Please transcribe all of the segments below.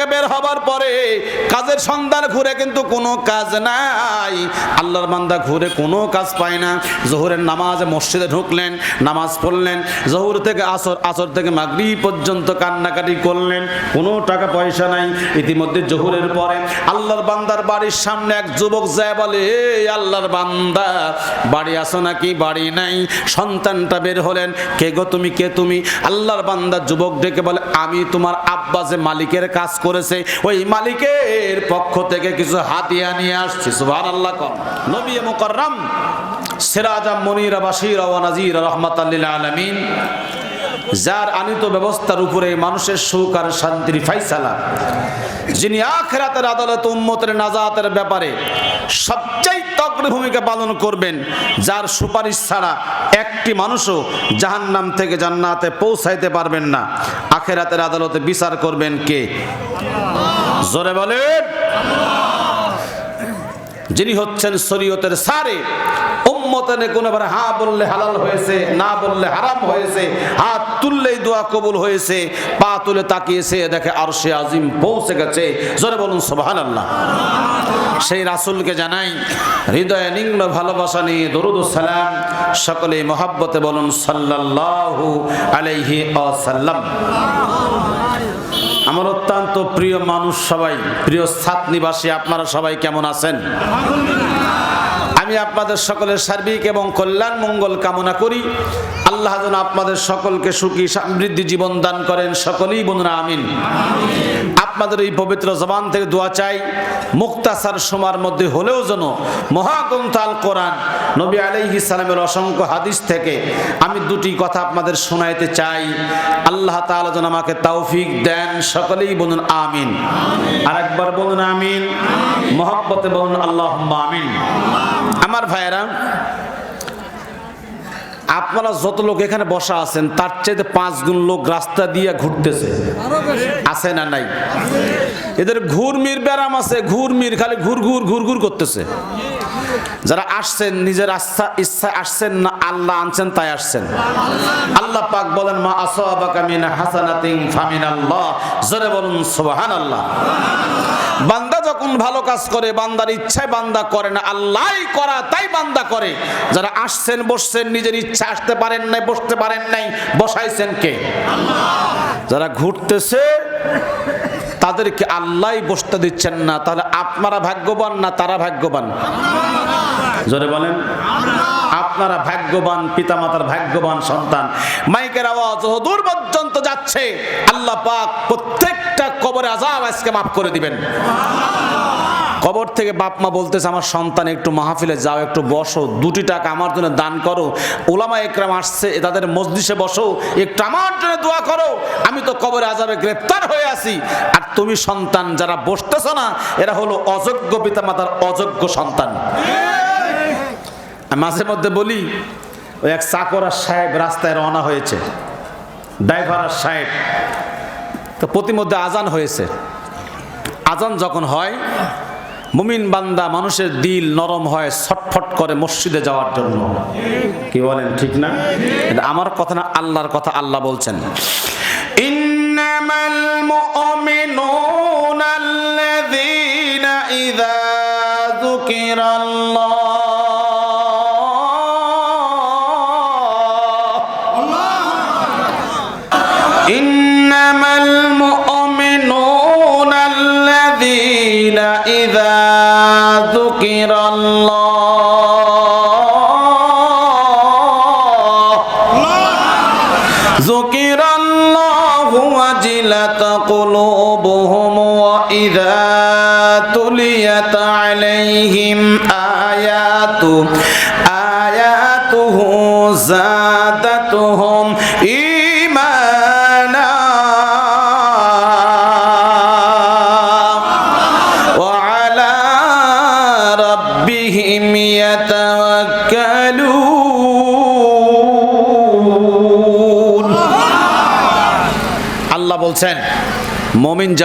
থেকে বের হবার পরে কাজের সন্ধান ঘুরে কিন্তু কোনো কাজ নাই। আল্লাহর বান্দা ঘুরে কোনো কাজ পায় না। জোহরের নামাজ মসজিদে ঢুকলেন, নামাজ পড়লেন, জহুর থেকে আসর আসর থেকে মাগরি পর্যন্ত কান্নাকাটি করলেন, কোনো টাকা পয়সা নাই। ইতিমধ্যে জহুরের পরে আল্লাহর বান্দার বাড়ির সামনে এক যুবক যায় বলে আল্লাহর বান্দা, বাড়ি আসো নাকি? বাড়ি নাই। সন্তানটা বের হলেন। কে গো তুমি? কে তুমি? আল্লাহর বান্দা যুবক ডেকে বলে, আমি তোমার আব্বা যে মালিকের কাজ করেছে, ওই মালিকের পক্ষ থেকে কিছু হাতিয়া নিয়ে আসছে। সুভান আল্লাহ কম নবী মুকররম সিরাজাম মনিরা বাসিরা ওয়া নাজিরা রহমাতাল্লিল আলামিন যার আনিত ব্যবস্থার উপরে মানুষের সুখ আর শান্তির ফাইসালা, যিনি আখেরাতের আদালত উম্মতের নাজাতের ব্যাপারে সবচেয়ে তগ্র ভূমিকা পালন করবেন, যার সুপারিশ ছাড়া একটি মানুষও জাহান্নাম থেকে জান্নাতে পৌঁছাইতে পারবেন না। আখেরাতের আদালতে বিচার করবেন কে? জোরে বলেন। যিনি হচ্ছেন শরীয়তের সারে উম্মতের কোনোবার হা বললে হালাল হয়েছে, না বললে হারাম হয়েছে, হাত তুললেই দোয়া কবুল হয়েছে, পা তুলে তাকিয়েছে, দেখে আজিম পৌঁছে গেছে। জোরে বলুন আল্লাহ সেই রাসুলকে জানাই, হৃদয়ে নিম্ন ভালোবাসা নিয়ে দরুদ সালাম, সকলে মহাব্বতে বলুন, সাল্লাল্লাহু আলাইহি আসাল্লাম আমার অত্যন্ত প্রিয় মানুষ সবাই, প্রিয় সাত নিবাসী আপনারা সবাই কেমন আছেন? আমি আপনাদের সকলের সার্বিক এবং কল্যাণ মঙ্গল কামনা করি। আল্লাহ যেন আপনাদের সকলকে সুখী সমৃদ্ধি জীবন দান করেন। সকলেই বন্ধুরা, আমিন। আপনাদের এই পবিত্র জবান থেকে দোয়া চাই, মুক্তাসার সময়ের মধ্যে হলেও যেন মহাগ্রন্থ কোরআন, নবী আলাইহি সালামের অসংখ্য হাদিস থেকে আমি দুটি কথা আপনাদের শোনাইতে চাই। আল্লাহ তাআলা যেন আমাকে তৌফিক দেন। সকলেই বলুন, আমিন। আরেকবার বলুন, আমিন। মহব্বতে বলুন আল্লাহ আমিন। আমার ভাইয়েরা আপনারা যত লোক এখানে বসা আছেন, তার চাইতে পাঁচ গুণ লোক রাস্তা দিয়ে ঘুরতেছে। আছে না নাই? এদের ঘুরমির ব্যারাম আছে, ঘুরমির, খালি ঘুর ঘুর ঘুর ঘুর করতেছে। যারা আসছেন, নিজের আস্থা ইচ্ছা আসছেন না, আল্লাহ আনছেন, তাই আসছেন। আল্লাহ পাক বলেন, মা আসাবাকা মিন হাসানাতিন ফামিন আল্লাহ জোরে বলুন, সুবহানাল্লাহ। বান্দা যখন ভালো কাজ করে, বান্দার ইচ্ছায় বান্দা করে না, আল্লাহই করা, তাই বান্দা করে। যারা আসছেন, বসছেন, নিজের ইচ্ছা আসতে পারেন নাই, বসতে পারেন নাই, বসাইছেন কে? যারা ঘুরতেছে, তাদেরকে আল্লাহই বসতে দিচ্ছেন না, তাহলে আপনারা ভাগ্যবান না তারা ভাগ্যবান? জোরে বলেন। আপনারা ভাগ্যবান, পিতামাতার ভাগ্যবান সন্তান। মাইকের আওয়াজ দূর পর্যন্ত যাচ্ছে। আল্লাহ পাক প্রত্যেকটা কবরে আজাব আজকে মাফ করে দিবেন। কবর থেকে বাপ মা বলতেছে, আমার সন্তান, একটু মাহফিলে যাও, একটু বসো। দুটি টাকা আমার জন্য দান করো। ওলামা একরাম আসছে, তাদের মসজিষে বসো। একটু আমার জন্য দোয়া করো। আমি তো কবরে আজাবে গ্রেপ্তার হয়ে আছি। আর তুমি সন্তান, যারা বসতেছ না, এরা হলো অযোগ্য পিতামাতার অযোগ্য সন্তান। মাঝে মধ্যে বলি, ওই এক চাকরার সাহেব রাস্তায় রওনা হয়েছে, ড্রাইভার সাহেব। তো প্রতিমধ্যে আজান হয়েছে। আজান যখন হয়, মুমিন বান্দা মানুষের দিল নরম হয়, ছটফট করে মসজিদে যাওয়ার জন্য। কি বলেন, ঠিক না? আমার কথা না, আল্লাহর কথা আল্লাহ বলছেন।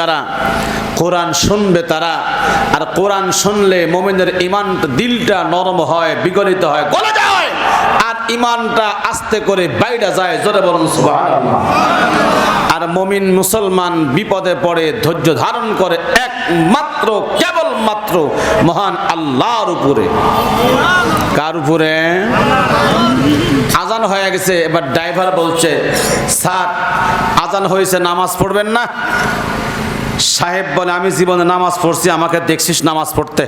যারা কোরআন শুনবে তারা, আর কোরআন শুনলে মমিনের ইমান দিলটা নরম হয়, বিগলিত হয়, গলে যায়, আর ইমানটা আস্তে করে বাইরে যায়, জোরে বলুন আর মমিন মুসলমান বিপদে পড়ে, ধৈর্য ধারণ করে একমাত্র, কেবলমাত্র মহান আল্লাহর উপরে। কার উপরে? আজান হয়ে গেছে, এবার ড্রাইভার বলছে, স্যার, আজান হয়েছে, নামাজ পড়বেন না? সাহেব বলে, আমি জীবনে নামাজ পড়ছি, আমাকে দেখছিস নামাজ পড়তে?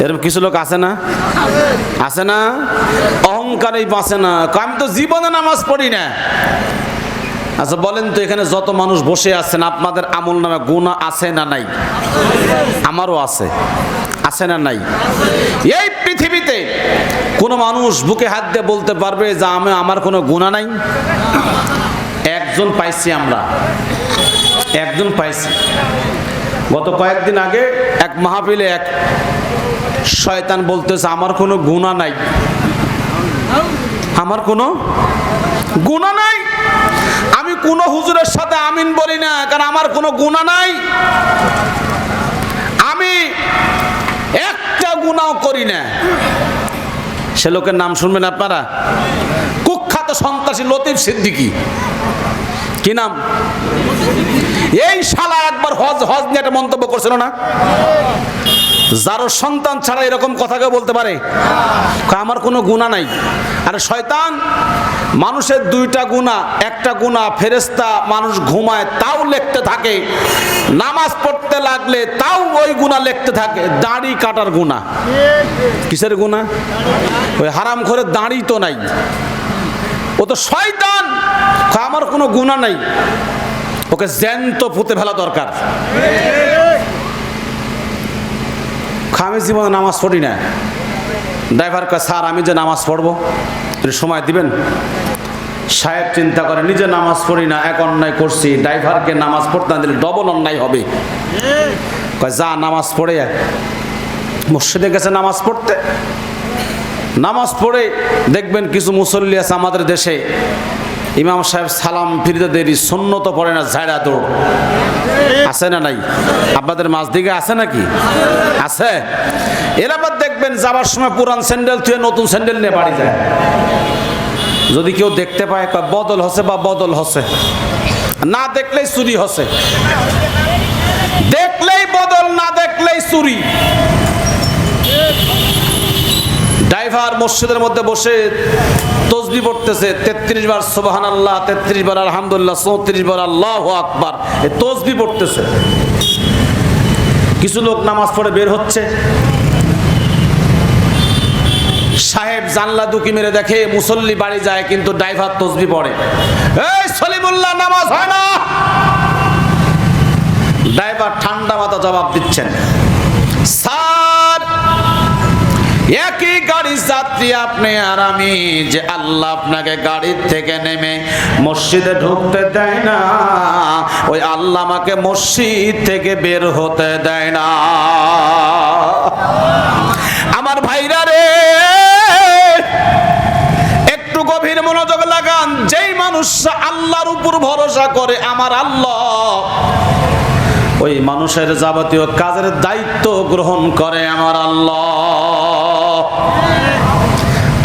এরকম কিছু লোক আছে না? আছে না? অহংকারেই বাঁচে না। আমি তো জীবনে নামাজ পড়ি না। আচ্ছা বলেন তো, এখানে যত মানুষ বসে আছেন, আপনাদের আমল নামে গুণা আছে না নাই? আমারও আছে। আছে না নাই? এই পৃথিবীতে কোনো মানুষ বুকে হাত দিয়ে বলতে পারবে যে, আমি, আমার কোনো গুণা নাই। একজন পাইছি আমরা। একজন পাইছি। গত কয়েকদিন আগে এক মাহফিলে এক শয়তান বলতেছে, আমার কোনো গুণা নাই। আমার কোনো গুণা নাই। আমি কোনো হুজুরের সাথে আমিন বলি না, কারণ আমার কোনো গুণা নাই। আমি একটা গুণাও করি না। সে লোকের নাম শুনবেন আপনারা? কুখ্যাত সন্ত্রাসী লতিফ সিদ্দিকী। কি নাম? এই শালা একবার হজ হজ নিয়ে একটা মন্তব্য করছিল না? যারও সন্তান ছাড়া এরকম কথা কেউ বলতে পারে? আমার কোনো গুণা নাই। আরে শয়তান, মানুষের দুইটা গুণা একটা গুণা ফেরেস্তা মানুষ ঘুমায়, তাও লিখতে থাকে। নামাজ পড়তে লাগলে তাও ওই গুণা লিখতে থাকে। দাড়ি কাটার গুণা কিসের গুণা ওই হারাম করে দাড়ি তো নাই। ও তো শয়তান। আমার কোনো গুণা নাই। ওকে জ্যান্ত পুঁতে ফেলা দরকার। আমি জীবনে নামাজ পড়ি না। ড্রাইভার কয়, স্যার, আমি যে নামাজ পড়ব একটু সময় দিবেন? সাহেব চিন্তা করে, নিজে নামাজ পড়ি না, এক অন্যায় করছি। ড্রাইভারকে নামাজ পড়তে না দিলে ডবল অন্যায় হবে। কয়, যা, নামাজ পড়ে। মসজিদে গেছে নামাজ পড়তে। নামাজ পড়ে দেখবেন কিছু মুসল্লি আছে আমাদের দেশে। ইমাম সাহেব সালাম ফিরিতে দেরি সন্ন্যত পড়ে না ঝাড়া দৌড়। আছে না নাই? আপনাদের মাঝ দিকে আছে নাকি? আছে? এর আবার দেখবেন যাবার সময় পুরান স্যান্ডেল থুয়ে নতুন স্যান্ডেল নিয়ে বাড়ি যায়। যদি কেউ দেখতে পায় বদল হসে বা বদল হসে না দেখলেই চুরি হসে দেখলেই বদল, না দেখলেই চুরি। ড্রাইভার মসজিদের মধ্যে বসে তসবি পড়তেছে, তেত্রিশ বার সোবাহান আল্লাহ তেত্রিশ বার আলহামদুলিল্লাহ, চৌত্রিশ বার আল্লাহ আকবার। তসবি পড়তেছে। কিছু লোক নামাজ পড়ে বের হচ্ছে। সাহেব জানলা দুকি মেরে দেখে, মুসল্লি বাড়ি যায়, কিন্তু ড্রাইভার তসবি পড়ে। এই সলিমুল্লাহ, নামাজ হয় না। ড্রাইভার ঠান্ডা মাথা জবাব দিচ্ছেন। স্যার, একই গাড়ির যাত্রী আপনি আর আমি যে আল্লাহ আপনাকে গাড়ির থেকে নেমে মসজিদে ঢুকতে দেয় না, ওই আল্লাহ আমাকে মসজিদ থেকে বের হতে দেয় না। আমার ভাইরা রে, একটু গভীর মনোযোগ লাগান, যেই মানুষ আল্লাহর উপর ভরসা করে আমার আল্লাহ, ওই মানুষের যাবতীয় কাজের দায়িত্ব গ্রহণ করে আমার আল্লাহ।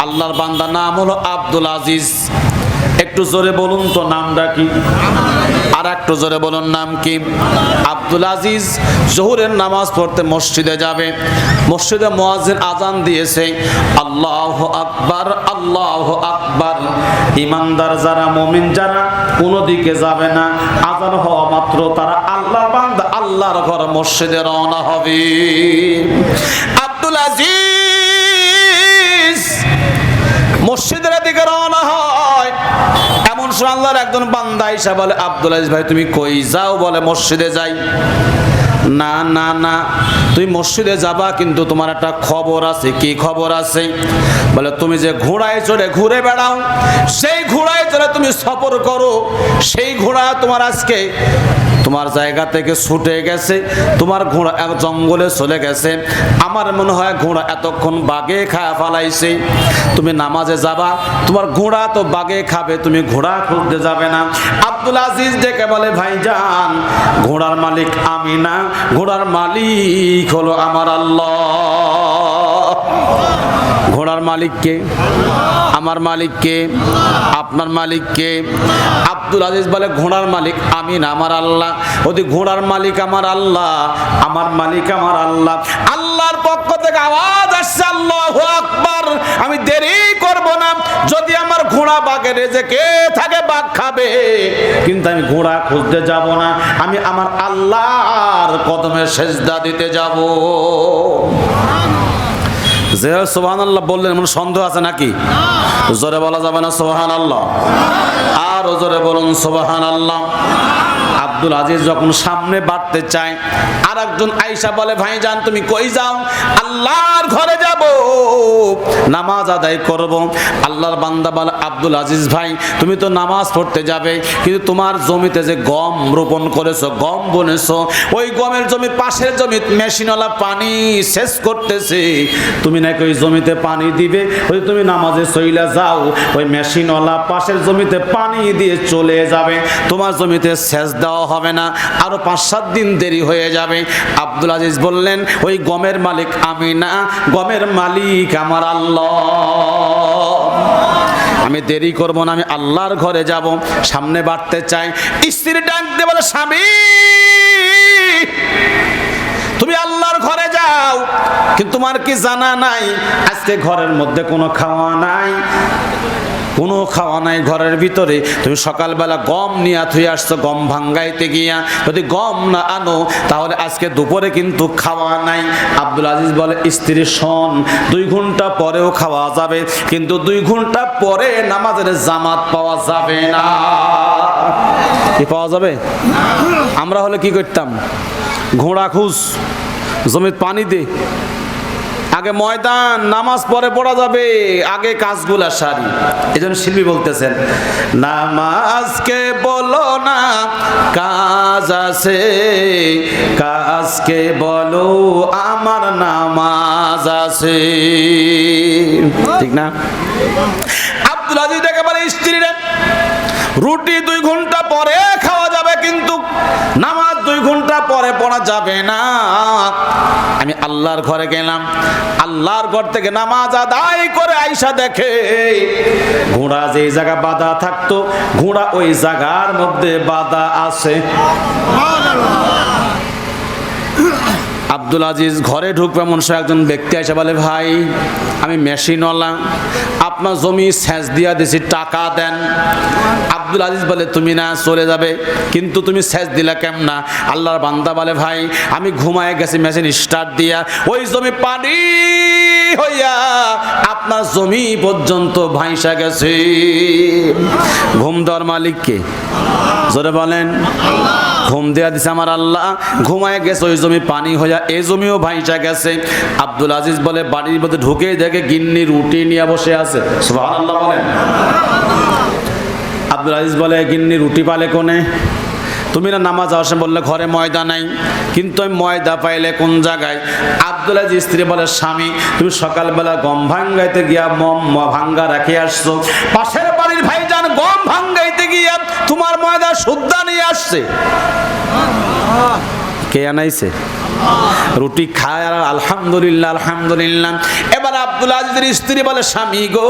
আল্লাহর বান্দা নাম হলো আব্দুল আজিজ। একটু জোরে বলুন তো নামটা কি? আর একটু জোরে বলুন নাম কি? আব্দুল আজিজ জহুরের নামাজ পড়তে মসজিদে যাবে। মসজিদে মোয়াজিন আজান দিয়েছে, আল্লাহ আকবার আল্লাহ আকবার। ইমানদার যারা, মমিন যারা, কোনো দিকে যাবে না। আজান হওয়া মাত্র তারা আল্লাহ বান্দা, আল্লাহর ঘর মসজিদে রওনা হবে। আব্দুল আজিজ সময় আল্লাহর একজন বান্দা ইসা বলে, আব্দুল আজিজ ভাই, তুমি কই যাও? বলে, মসজিদে যাই। না না না তুই মসজিদে যাবা, কিন্তু তোমার একটা খবর আছে। কি খবর আছে? বলে, তুমি যে ঘোড়ায় চড়ে ঘুরে বেড়াও, সেই ঘোড়ায় চড়ে তুমি সফর করো। সেই ঘোড়া তোমার আজকে তোমার জায়গা থেকে ছুটে গেছে, তোমার ঘোড়া এক জঙ্গলে চলে গেছে। আমার মনে হয় ঘোড়া এতক্ষণ বাগে খায় ফালাইছে। তুমি নামাজে যাবা, তোমার ঘোড়া তো বাগে খাবে, তুমি ঘোড়া খুঁজতে যাবে না। আব্দুল আজিজ ডেকে বলে, ভাই ভাইজান ঘোড়ার মালিক আমি না, ঘোড়ার মালিক হলো আমার আল্লাহ। ঘোড়ার মালিককে আমার মালিককে আপনার মালিককে আব্দুল আজিজ বলে, ঘোড়ার মালিক আমি না আমার আল্লাহ। ওদি ঘোড়ার মালিক আমার আল্লাহ, আমার মালিক আমার আল্লাহ। আল্লাহর পক্ষ থেকে আওয়াজ আসছে, আল্লাহ আকবার। আমি দেরি করব না। যদি আমার ঘোড়া বাঘে রেজে কে থাকে, বাঘ খাবে। কিন্তু আমি ঘোড়া খুঁজতে যাব না। আমি আমার আল্লাহর কদমে সেজদা দিতে যাব। সোহান আল্লাহ বললেন মানে সন্দেহ আছে নাকি? জোরে বলা যাবে না সোহান আল্লাহ আর জোরে বলুন সোহান আল্লাহ আব্দুল আজিজ যখন সামনে বাড়তে চায় আর একজন আইসা বলে, ভাই যান তুমি কই যাও? আল্লাহর ঘরে যাব, নামাজ আদায় করব। আল্লাহর বান্দা বলে আব্দুল আজিজ ভাই, তুমি তো নামাজ পড়তে যাবে, কিন্তু তোমার জমিতে যে গম রোপণ করেছ, গম বনেছো, ওই গমের জমি পাশের জমি মেশিনওয়ালা পানি শেষ করতেছে। তুমি নাকি ওই জমিতে পানি দিবে? ওই তুমি নামাজে চইলা যাও, ওই মেশিনওয়ালা পাশের জমিতে পানি দিয়ে চলে যাবে। তোমার জমিতে সেচ দেওয়া হবে না, আরও পাঁচ সাত দিন দেরি হয়ে যাবে। আব্দুল আজিজ বললেন, ওই গমের মালিক আমি না, গমের মালিক আমার আল্লাহ। আমি দেরি করব না, আমি আল্লাহর ঘরে যাব। সামনে বাড়তে চাই। স্ত্রী ডাক দিয়ে বলে, স্বামী, তুমি আল্লাহর ঘরে যাও। কিন্তু তোমার কি জানা নাই? আজকে ঘরের মধ্যে কোনো খাওয়া নাই। কোনো খাওয়া নাই ঘরের ভিতরে। তুমি সকালবেলা গম নিয়ে থুয়ে আসছো, গম ভাঙ্গাইতে গিয়া। যদি গম না আনো, তাহলে আজকে দুপুরে কিন্তু খাওয়া নাই। আব্দুল আজিজ বলে, স্ত্রী, শোন, দুই ঘণ্টা পরেও খাওয়া যাবে, কিন্তু দুই ঘণ্টা পরে নামাজের জামাত পাওয়া যাবে না। কি পাওয়া যাবে? আমরা হলে কি করতাম? ঘোড়া খুশ জমিত পানি দে। আগে ময়দান, নামাজ পরে পড়া যাবে, আগে কাজগুলা সারি। এই জন্য শিল্পী বলতেছেন, নামাজকে বলো না, কাজ আছে। কাজকে বলো, আমার নামাজ আছে। ঠিক না? আব্দুল আজিজ একেবারে স্ত্রী রুটি দুই ঘণ্টা পরে খাওয়া যাবে, কিন্তু নামাজ দুই ঘণ্টা পরে পড়া যাবে না। আমি আল্লাহর ঘরে গেলাম। আল্লাহর ঘর থেকে নামাজ আদায় করে আইসা দেখে ঘোড়া যে জায়গা বাধা থাকতো, ঘোড়া ওই জায়গার মধ্যে বাধা আছে। আব্দুল আজিজ ঘরে ঢুকবে, এমন সে একজন ব্যক্তি এসে বলে, ভাই, আমি মেশিনওয়ালা, আপনার জমি সেচ দিয়া দিছি, টাকা দেন। আব্দুল আজিজ বলে, তুমি না, চলে যাবে। কিন্তু তুমি সেচ দিলা কেম না আল্লাহর বান্দা বলে, ভাই, আমি ঘুমায় গেছি, মেশিন স্টার্ট দিয়া, ওই জমি পানি হইয়া আপনার জমি পর্যন্ত ভাইসা গেছে। ঘুম দেওয়ার মালিককে জোরে বলেন। ঘুম দেয়া দিছে আমার আল্লাহ। ঘুমায় গেছে, ওই জমি পানি হইয়া এই জমিও ভাইসা গেছে। আব্দুল আজিজ বলে, বাড়ির মধ্যে ঢুকে দেখে গিন্নি রুটি নিয়ে বসে আছে। সুবহানাল্লাহ বলেন। আব্দুল আজিজ বলে, গিন্নি রুটি পালে কোনে? তুমি না নামাজ আসে বললে, ঘরে ময়দা নাই। কিন্তু আমি ময়দা পাইলে কোন জায়গায়? আব্দুল আজিজ স্ত্রী বলে, স্বামী, তুমি সকালবেলা গম ভাঙ্গাইতে গিয়া মম ভাঙ্গা রাখি আসছো। পাশের বাড়ির ভাইজান গম ভাঙ্গাইতে গিয়া তোমার ময়দা শুদ্ধা নিয়ে আসছে। কে আনাইছে? রুটি খায় আর আলহামদুলিল্লাহ আলহামদুলিল্লাহ। এবার আব্দুল আজিজের স্ত্রী বলে, স্বামী গো,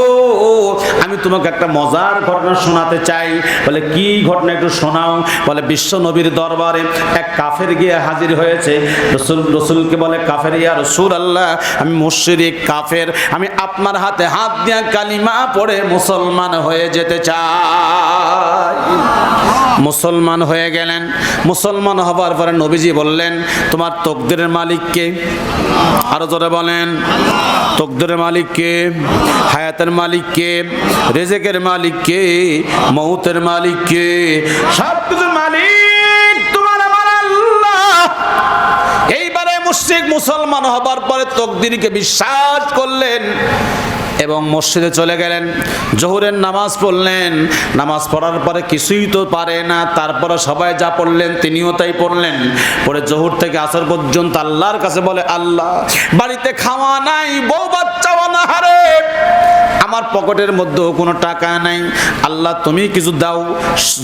আমি তোমাকে একটা মজার ঘটনা শোনাতে চাই। বলে, কি ঘটনা একটু শোনাও? বলে, বিশ্ব নবীর দরবারে এক কাফের গিয়ে হাজির হয়েছে। রসুল, রসুলকে বলে, কাফের, ইয়া রসুল আল্লাহ আমি মুশরিক, কাফের। আমি আপনার হাতে হাত দিয়া কালিমা পড়ে মুসলমান হয়ে যেতে চাই। মুসলমান হয়ে গেলেন। মুসলমান হবার পরে নবীজি বললেন, তোমার তকদিরের মালিককে আরও জোরে বলেন, তকদিরের মালিককে হায়াতের মালিককে রেজেকের মালিককে মৌতের মালিককে সব কিছুর মালিক তোমার আমার আল্লাহ। এইবারে মুশরিক মুসলমান হবার পরে তকদিরকে বিশ্বাস করলেন। এবং মসজিদে চলে গেলেন। জহুরের নামাজ পড়লেন। নামাজ পড়ার পরে কিছুই তো পারে না। তারপরে সবাই যা পড়লেন তিনিও তাই পড়লেন। পরে জহুর থেকে আসার পর্যন্ত আল্লাহর কাছে বলে, আল্লাহ, বাড়িতে খাওয়া নাই, বউ বাচ্চা হারে। আমার পকেটের মধ্যেও কোনো টাকা নাই। আল্লাহ, তুমি কিছু দাও।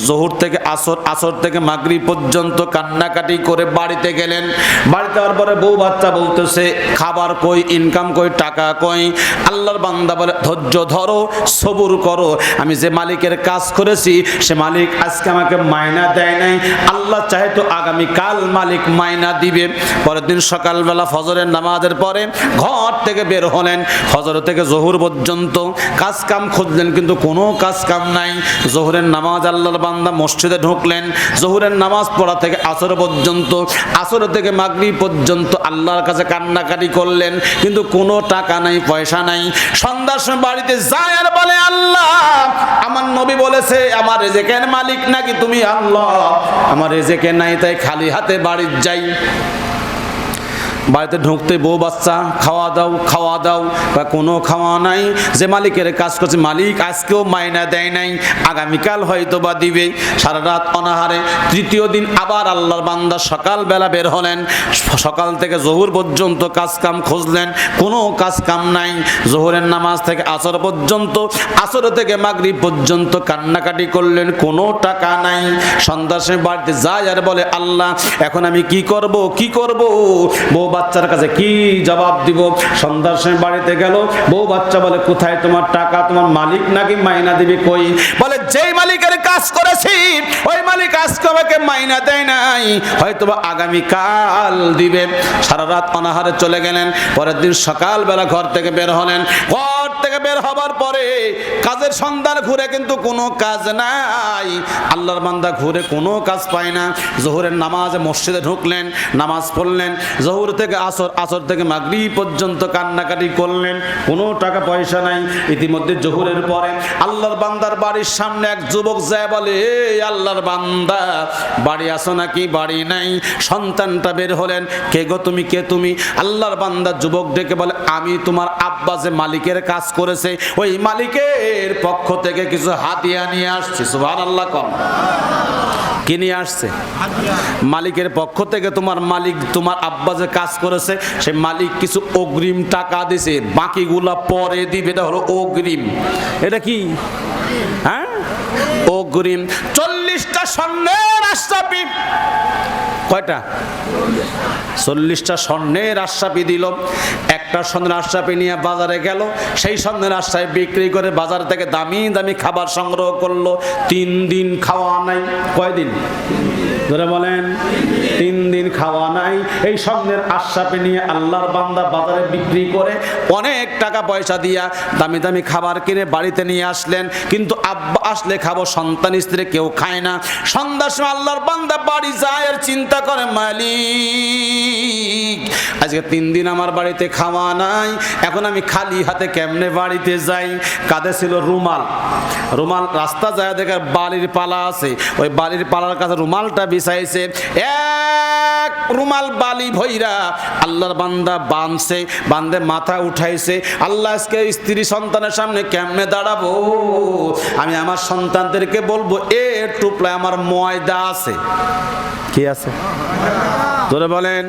জহুর থেকে আসর আসর থেকে মাগরি পর্যন্ত কান্নাকাটি করে বাড়িতে গেলেন। বাড়িতে যাওয়ার পরে বউ বাচ্চা বলতেছে, খাবার কই ইনকাম কই, টাকা কই? আল্লাহর বান্দা বলে, ধৈর্য ধরো, সবুর করো। আমি যে মালিকের কাজ করেছি, সে মালিক আজকে আমাকে মায়না দেয় নাই। আল্লাহ চাহে তো আগামী কাল মালিক মায়না দিবে। পরের দিন সকালবেলা ফজরের নামাজের পরে ঘর থেকে বের হলেন। ফজর থেকে জহুর পর্যন্ত কাজ কাম খুঁজলেন, কিন্তু কোনো কাজ কাম নাই। জহুরের নামাজ আল্লাহর বান্দা মসজিদে ঢুকলেন। জহুরের নামাজ পড়া থেকে আসর পর্যন্ত, আসর থেকে মাগরি পর্যন্ত আল্লাহর কাছে কান্নাকাটি করলেন, কিন্তু কোনো টাকা নাই, পয়সা নাই। সন্ধ্যার সময় বাড়িতে যায় আর বলে, আল্লাহ, আমার নবী বলেছে, আমার রেজেকের মালিক নাকি তুমি আল্লাহ? আমার রেজেকে নাই, তাই খালি হাতে বাড়ির যাই। বাড়িতে ঢুকতে বউ বাচ্চা, খাওয়া দাও খাওয়া দাও, বা কোনো খাওয়া নাই। যে মালিকের কাজ করছে, মালিক আজকেও মায়না দেয় নাই, আগামীকাল হয়তো বা দিবে। সারা রাত অনাহারে, তৃতীয় দিন আবার আল্লাহর বান্দা সকালবেলা বের হলেন, সকাল থেকে জহুর পর্যন্ত কাজ কাম খুঁজলেন, কোনো কাজ কাম নাই। জহুরের নামাজ থেকে আসর পর্যন্ত, আসর থেকে মাগরিব পর্যন্ত কান্নাকাটি করলেন, কোনো টাকা নাই। সন্ধ্যার সময় বাড়িতে যায় আর বলে, আল্লাহ, এখন আমি কি করব কি করব? বউ বাচ্চার কাছে কি জবাব দিব? সন্ধ্যার সময় বাড়িতে গেল, বউ বাচ্চা বলে, কোথায় তোমার টাকা? তোমার মালিক নাকি মাইনা দিবি কই? বলে, যেই মালিকের কাজ করেছি, ওই মালিক আজকে আমাকে মাইনা দেয় নাই। হয়তো আগামী কাল দিবে। সারা রাত অনাহারে চলে গেলেন। পরের দিন সকালবেলা ঘর থেকে বের হলেন। বের হবার পরে কাজের সন্ধান ঘুরে কিন্তু কোনো কাজ নাই। আল্লাহর বান্দা ঘুরে কোনো কাজ পায় না। জোহরের নামাজ মসজিদে ঢুকলেন, নামাজ পড়লেন, জহুর থেকে আসর আসর থেকে মাগরি পর্যন্ত কান্নাকাটি করলেন, কোনো টাকা পয়সা নাই। ইতিমধ্যে জহুরের পরে আল্লাহর বান্দার বাড়ির সামনে এক যুবক যায় বলে আল্লাহর বান্দা, বাড়ি আসো নাকি? বাড়ি নাই। সন্তানটা বের হলেন। কে গো তুমি? কে তুমি? আল্লাহর বান্দা যুবক ডেকে বলে, আমি তোমার আব্বা যে মালিকের কাজ করেছে ওই মালিকের পক্ষ থেকে কিছু হাতিয়া নিয়ে আসছি সুভান আল্লাহ কম কি নিয়ে আসছে? মালিকের পক্ষ থেকে তোমার মালিক, তোমার আব্বা যে কাজ করেছে, সে মালিক কিছু অগ্রিম টাকা দিছে, বাকিগুলা পরে দিবে, এটা হলো অগ্রিম। এটা কি? হ্যাঁ? অগ্রিম। চল্লিশটা স্বর্ণের আশ্রাপি কয়টা? চল্লিশটা স্বর্ণের আশ্রাপি দিল। একটা স্বর্ণের আশ্রাপি নিয়ে বাজারে গেল। সেই স্বর্ণের আশ্রায় বিক্রি করে বাজার থেকে দামি দামি খাবার সংগ্রহ করল। তিন দিন খাওয়া নাই। কয়দিন? ধরে বলেন তিন দিন খাওয়া নাই। এই স্বর্ণের আশ্রাপে নিয়ে আল্লাহর বান্দা বাজারে বিক্রি করে অনেক টাকা পয়সা দিয়া দামি দামি খাবার কিনে বাড়িতে নিয়ে আসলেন। কিন্তু আব্বা আসলে খাব সন্তান স্ত্রী কেউ খায় না। সন্ধ্যার সময় আল্লাহর বান্দা বাড়ি যায় আর চিন্তা করে, মালিক, আজকে তিন দিন আমার বাড়িতে খাওয়া নাই। এখন আমি খালি হাতে কেমনে বাড়িতে যাই? কাঁধে ছিল রুমাল। রুমাল রাস্তা যায় দেখে বালির পালা আছে। ওই বালির পালার কাছে রুমালটা বিছাইছে। এক রুমাল বালি ভৈরা আল্লাহর বান্দা বাঁধছে বান্দে মাথা উঠাইছে, আল্লাহ আজকে স্ত্রী সন্তানের সামনে কেমনে দাঁড়াবো? আমি আমার সন্তানদেরকে বলব, এ টুপলায় আমার ময়দা আছে। কি আছে? ধরে বলেন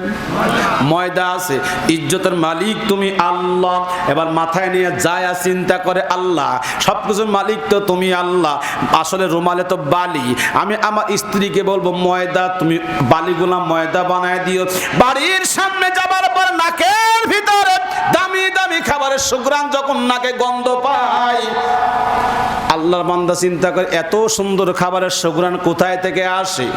ময়দা আছে। ইজ্জতের মালিক তুমি আল্লাহ। এবার মাথায় নিয়ে যায় আর চিন্তা করে আল্লাহ। সব কিছুর মালিক তো তুমি আল্লাহ। আসলে রুমালে তো বালি। আমি আমার স্ত্রীকে বলব ময়দা তুমি বালিগুলা ময়দা বানায় দিও। বাড়ির সামনে যাবার পর নাকের ভিতরে দামি দামি খাবারের সুগ্রাম যখন নাকে গন্ধ পায়, আল্লাহর বান্দা চিন্তা করে, এত সুন্দর খাবারের সুগ্রান কোথায় থেকে আসে?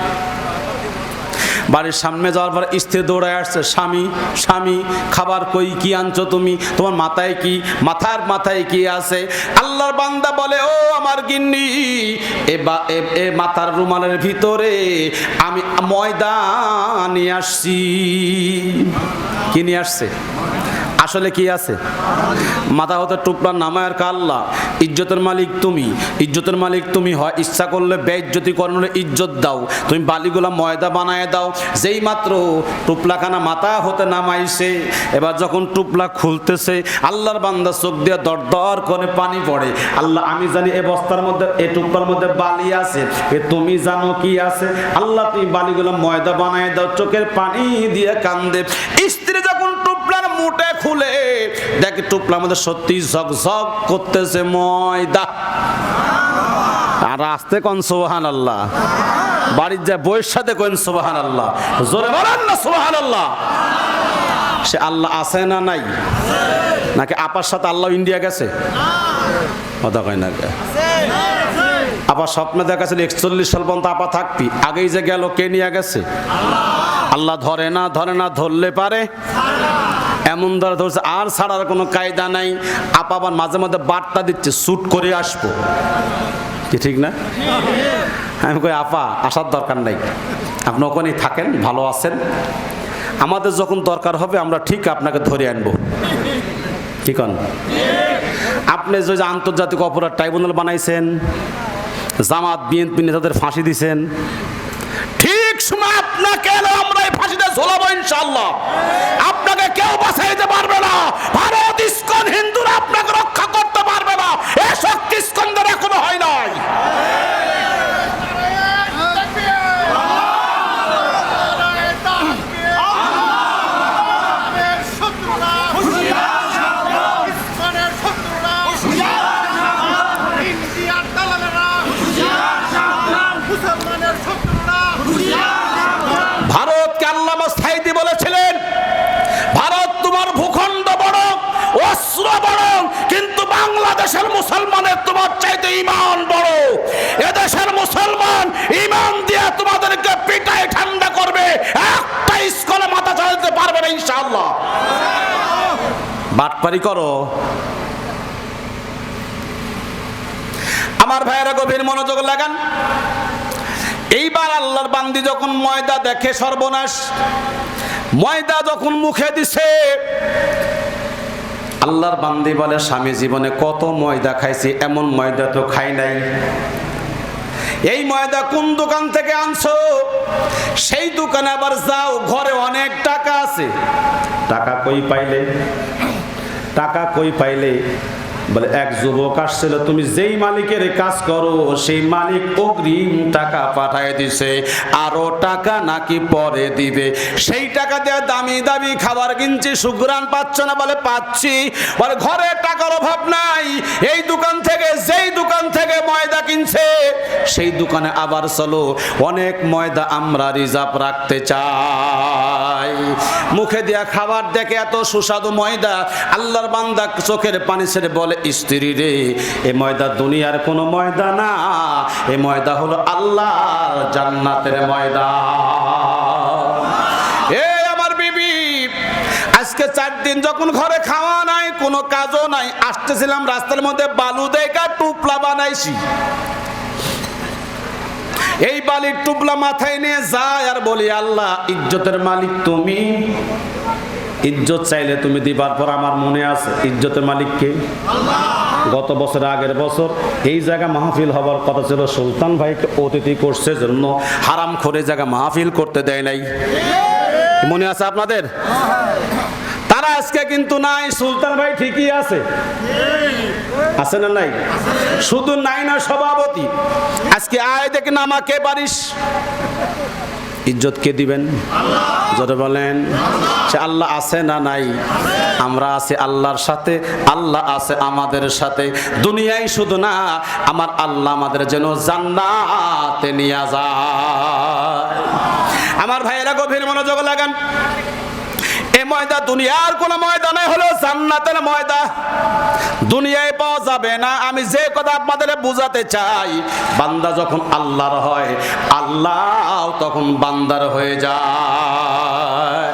বাড়ির সামনে যাওয়ার পর স্ত্রী দৌড়ায় আসছে, স্বামী স্বামী, খাবার কই, কি আনছো তুমি? তোমার মাথায় কি? মাথার মাথায় কি আছে? আল্লাহর বান্দা বলে, ও আমার গিন্নি, এ বা, এ- এ মাথার রুমালের ভিতরে আমি ময়দা নিয়ে আসছি। কি নিয়ে আসছে? আসলে কি আছে? মাথা হতে টুকরার নামায়ের কাল্লা ইজ্জতের মালিক তুমি। ইজ্জতের মালিক তুমি হয়, ইচ্ছা করলে বেইজ্জতি করলে ইজ্জত দাও। তুমি বালিগুলা ময়দা বানায় দাও। যেই মাত্র টুপলাখানা মাথা হতে নামাইছে, এবার যখন টুপলা খুলতেছে, আল্লাহর বান্দা চোখ দিয়ে দর দর করে পানি পড়ে। আল্লাহ, আমি জানি এ বস্তার মধ্যে, এ টুকরার মধ্যে বালি আছে। এ তুমি জানো কি আছে? আল্লাহ, তুমি বালিগুলো ময়দা বানায় দাও, চোখের পানি দিয়ে কান্দে। স্ত্রী টুপলার উঠে খুলে। দেখে টুপলার মধ্যে সত্যি ঝকঝক করতেছে ময়দা। আর আসতে কোন সোহান আল্লাহ বাড়ির যা বইয়ের সাথে কোন সোহান আল্লাহ জোরে বলেন না সোহান আল্লাহ সে আল্লাহ আছে না নাই? নাকি আপার সাথে আল্লাহ ইন্ডিয়া গেছে? কথা কয় না? আবার স্বপ্নে দেখাছিল একচল্লিশ সাল পর্যন্ত আপা থাকবি। আগেই যে গেল, কে নিয়ে গেছে? আল্লাহ ধরে না ধরে না, ধরলে পারে? এমন ধরে ধরছে, আর ছাড়ার কোনো কায়দা নাই। আপা আবার মাঝে মাঝে বার্তা দিচ্ছে শ্যুট করে আসব। কি ঠিক না? আমি কই, আপা, আসার দরকার নাই। আপনি ওখানেই থাকেন, ভালো আছেন। আমাদের যখন দরকার হবে, আমরা ঠিক আপনাকে ধরে আনব। কি কন? আপনি যে আন্তর্জাতিক অপরাধ ট্রাইব্যুনাল বানাইছেন, জামাত, বিএনপি নেতাদের ফাঁসি দিছেন ঠিক সময় আপনাকে এলো আমরা এই ফাঁসিতে ঝোলাবো ইনশাল্লাহ আপনাকে কেউ বাঁচাইতে পারবে না। ভারত ইস্কন হিন্দুরা আপনাকে রক্ষা করতে পারবে না। এ শক্তি ইস্কনদের এখনও হয় নাই ভারতকে আল্লামা সাইদি বলেছিলেন ভারত তোমার ভূখণ্ড বড় অস্ত্র বড় কিন্তু বাংলাদেশের মুসলমানের তোমার চাইতে ইমান বড়। এদেশের মুসলমান ইমান দিয়ে তোমাদেরকে পিটায় ঠান্ডা করবে। একটা স্কুলে মাথা চালাতে পারবে না, ইনশাআল্লাহ। বাটপারি করো। আমার ভাইয়েরা গভীর মনোযোগ লাগান। এইবার আল্লাহর বান্দি যখন ময়দা দেখে সর্বনাশ, ময়দা যখন মুখে দিছে আল্লাহর বান্দি বলে স্বামী জীবনে কত ময়দা খাইছি, এমন ময়দা তো খাই নাই। এই ময়দা কোন দোকান থেকে আনছো? সেই দোকানে আবার যাও, ঘরে অনেক টাকা আছে। টাকা কই পাইলে? টাকা কই পাইলে? বলে, এক যুবক আসছিল, তুমি যেই মালিকের কাজ করো, সেই মালিক অগ্রিম টাকা পাঠায় দিছে, আরও টাকা নাকি পরে দিবে। সেই টাকা দিয়ে দামি দামি খাবার কিনছি সুগ্রান পাচ্ছ না বলে পাচ্ছি। বলে, ঘরে টাকার অভাব নাই, এই দোকান থেকে, যেই দোকান থেকে ময়দা কিনছে, সেই দোকানে আবার চলো, অনেক ময়দা আমরা রিজার্ভ রাখতে চাই। মুখে দেয়া খাবার দেখে এত সুস্বাদু ময়দা, আল্লাহর বান্দা চোখের পানি ছেড়ে বলে আজকে চার দিন যখন ঘরে খাওয়া নাই, কোনো কাজও নাই, আসতেছিলাম রাস্তার মধ্যে বালু দেখা টুপলা বানাইছি। এই বালির টুপলা মাথায় নিয়ে যায় আর বলি, আল্লাহ, ইজ্জতের মালিক তুমি? ইজ্জত চাইলে তুমি দিবার পর আমার মনে আছে, ইজ্জতের মালিককে গত বছর আগের বছর এই জায়গা মাহফিল হবার কথা ছিল, সুলতান ভাইকে অতিথি করছে জন্য হারাম করে জায়গা মাহফিল করতে দেয় নাই। মনে আছে আপনাদের? তারা আজকে কিন্তু নাই, সুলতান ভাই ঠিকই আছে। আছে না নাই? শুধু নাই না সভাপতি। আজকে আয় দেখে না আমাকে পারিস ইজ্জত কে দিবেন? যত বলেন, সে আল্লাহ আছে না নাই? আমরা আছি আল্লাহর সাথে, আল্লাহ আছে আমাদের সাথে। দুনিয়ায় শুধু না, আমার আল্লাহ আমাদের যেন জান্নাতে নিয়ে যায়। আমার ভাইয়েরা গভীর মনোযোগ লাগান। ময়দা দুনিয়ার কোন ময়দা নাই হলো জান্নাতের ময়দা দুনিয়ায় পাওয়া যাবে না। আমি যে কথা আপনাদের বুঝাতে চাই, বান্দা যখন আল্লাহর হয়, আল্লাহ তখন বান্দার হয়ে যায়।